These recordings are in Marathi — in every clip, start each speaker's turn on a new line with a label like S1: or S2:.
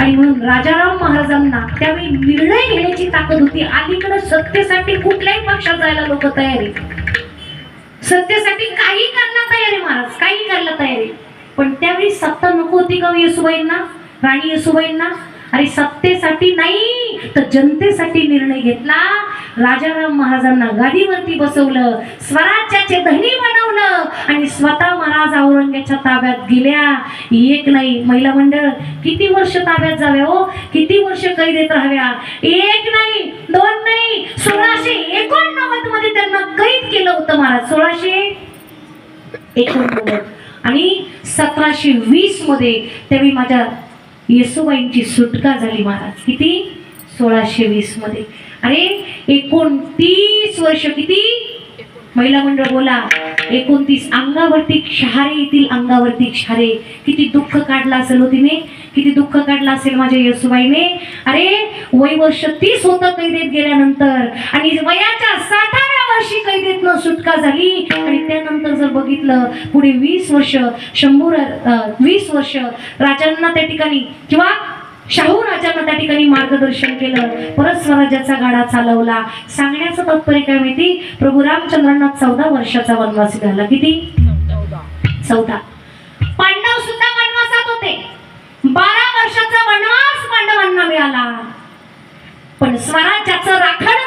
S1: आणि म्हणून राजाराम महाराजांना त्यावेळी निर्णय घेण्याची ताकद होती. अलीकडे सत्तेसाठी कुठल्याही पक्षात जायला लोक तयार आहेत. सत्तेसाठी काही करायला तयार आहे महाराज काही करायला तयार आहे पण त्यावेळी सत्ता नको होती का हो येसुबाईंना राणी येसुबाईंना? अरे सत्तेसाठी नाही तर जनतेसाठी निर्णय घेतला. राजाराम महाराजांना गादीवरती बसवलं स्वराज्याचे धनी बनवलं आणि स्वतः महाराज औरंग्याच्या ताब्यात गेल्या. एक नाही महिला मंडळ किती वर्ष ताब्यात जाव्या हो? किती वर्ष कैदेत राहाव्या? एक नाही दोन नाही सोळाशे एकोणनव्वदमध्ये त्यांना कैद केलं होतं महाराज सोळाशे एकोणनव्वद. आणि सतराशे वीसमध्ये त्यावेळी माझ्या येसुबाईंची सुटका झाली महाराज. किती? सोळाशे वीसमध्ये. अरे एकोणतीस वर्ष किती? महिला मंडळ बोला. एकोणतीस अंगावरती क्षारे येतील अंगावरती क्षारे. किती दुःख काढलं असेल हो तिने? किती दुःख काढलं असेल माझ्या येसुबाईने? अरे वय वर्ष तीस होतं कैदेत गेल्यानंतर. वर्षी सुटका झाली. आणि त्यानंतर जर बघितलं पुढे वीस वर्ष शंभर वीस वर्ष राजांना त्या ठिकाणी किंवा शाहू राजांना त्या ठिकाणी मार्गदर्शन केलं. परत स्वराज्याचा गाडा चालवला. सांगण्याचं तात्पर्य काय माहिती? प्रभू रामचंद्रांना चौदा वर्षाचा वनवास झाला किती? चौदा. पांडव सुद्धा वनवासात होते. बारा वर्षाचा वनवास पांडवांना मिळाला. पण स्वराज्याचं राखण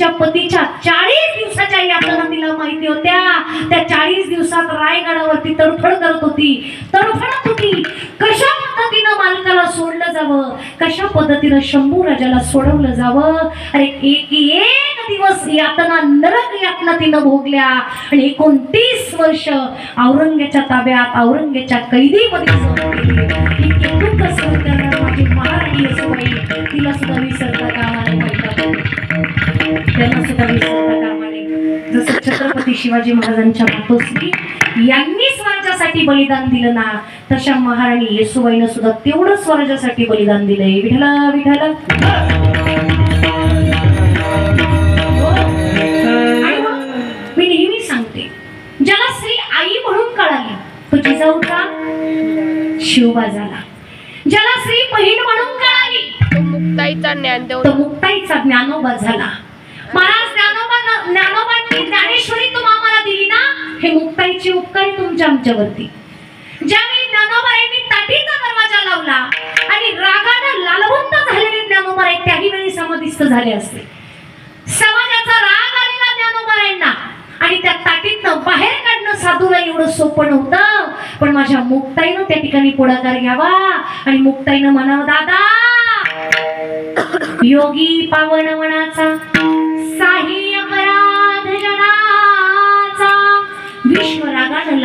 S1: तिच्या पतीच्या चाळीस दिवसाच्या यातना तिला माहिती होत्या. त्या चाळीस दिवसात रायगडावरती तडफड करत होती. तडफडत होती कशा पद्धतीनं मालकाला सोडलं जावं? कशा पद्धतीनं शंभू राजाला सोडवलं जावं? अरे एक एक दिवस यातना नरक यातना तिनं भोगल्या. आणि एकोणतीस वर्ष औरंग्याच्या ताब्यात औरंग्याच्या कैदीमध्ये महाराणी तिला सुद्धा विसरता कामा सुद्धा जसं छत्रपती शिवाजी महाराजांच्या मातोश्री यांनी स्वराज्यासाठी बलिदान दिलं ना तशा महाराणी येसूबाईनं सुद्धा तेवढं स्वराज्यासाठी बलिदान दिलंय. विठला विठला मी नेहमी सांगते ज्याला स्त्री आई म्हणून कळाली तो जिजाऊ का शिवबा झाला. ज्याला स्त्री बहीण म्हणून कळाली
S2: मुक्ताईचा ज्ञानदेव
S1: तो मुक्ताईचा ज्ञानोबा झाला. महाराज ज्ञानोबा ज्ञानोबांनी ज्ञानेश्वरी तुम्हा आम्हाला दिली ना हे मुक्ताईचे उपकार तुमच्या आमच्यावरती. ज्यावेळी ज्ञानोबा ताटीचा दरवाजा लावला आणि रागानं लालबुंद झालेले ज्ञानोबाई आहेत त्याही वेळी समाधिस्थ झाले असते. समाजाचा राग आलेला ज्ञानोबा यांना आणि त्या ताटीतनं बाहेर काढणं साधूला एवढं सोपं नव्हतं. पण माझ्या मुक्ताईनं त्या ठिकाणी पुढाकार घ्यावा आणि मुक्ताईनं म्हणावं दादा योगी पावनवनाचा साही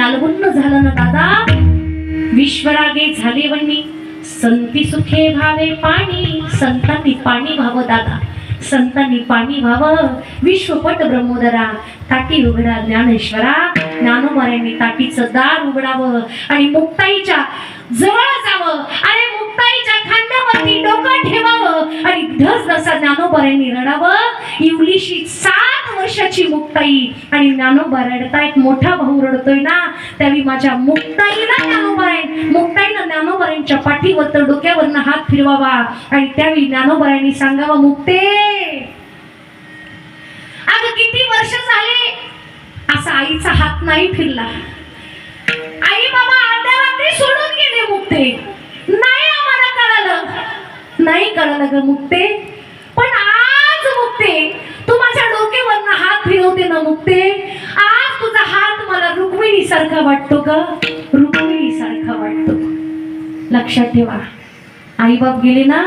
S1: विश्वरागानं झालं ना दादा? विश्वरागे झाले वन्नी. संती सुखे भावे पाणी संतांनी पाणी व्हावं दादा. संतांनी पाणी व्हावं. विश्वपट ब्रह्मोदरा. ताटी उघडा ज्ञानेश्वरा. ज्ञानोबाऱ्यांनी ताटीचं दार उघडावं. आणि मुक्ताईच्या जवळ जावं. आणि आणि धस धसा ज्ञानोबाऱ्यांनी रडावं इवलीशी सात वर्षाची मुक्ताई. आणि ज्ञानोबा रडतायत मोठा भाऊ रडतोय ना. त्यावेळी माझ्या मुक्ताईला ज्ञानोबाराय मुक्ताईनं ज्ञानोबाऱ्यांच्या पाठीवर तर डोक्यावरनं हात फिरवावा. आणि त्यावेळी ज्ञानोबाऱ्यांनी सांगावं मुक्ते अगं किती वर्ष झाले? असा आईचा हात नाही फिरला. आई बाबा अर्ध्या रात्री सोडून गेले मुक्ते नाही आम्हाला कळालं नाही कळालं ग मुक्ते. पण आज मुक्ते तू माझ्या डोक्यावरनं हात फिरवते ना मुक्ते. आज तुझा हात मला रुक्मिणी सारखा वाटतो ग. रुक्मिणी सारखा वाटतो. लक्षात ठेवा. आई बाप गेले ना